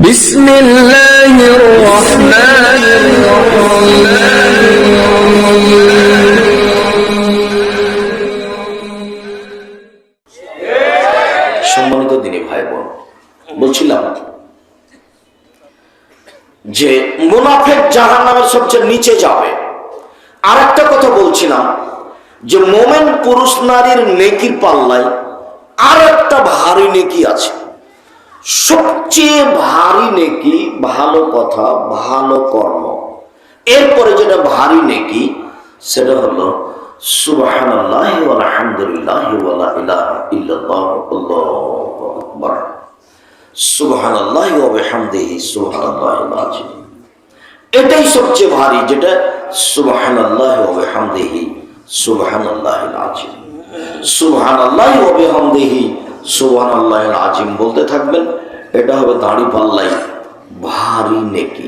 بسم الله الرحمن সম্মানিত দিনী ভাই বোন বলছিলাম যে মুনাফেক জাহান নামের সবচেয়ে নিচে যাবে আর একটা কথা বলছিলাম যে মোমেন পুরুষ নারীর নেকির পাল্লায় আর একটা ভারী নেকি আছে সবচেয়ে ভারী নেকি ভালো কথা, ভালো কর্ম। এরপরে যেটা ভারী নেকি, সেটা হলো আল্লাহু এটাই সবচেয়ে ভারী, যেটা সুবহানাল্লাহ ওয়া বিহামদিহি, সুবহানাল্লাহিল আযীম। সুবহানাল্লাহ ওয়া বিহামদিহি আল্লাহ আজিম বলতে থাকবেন এটা হবে দাঁড়ি পাল্লাই ভারী নেকি।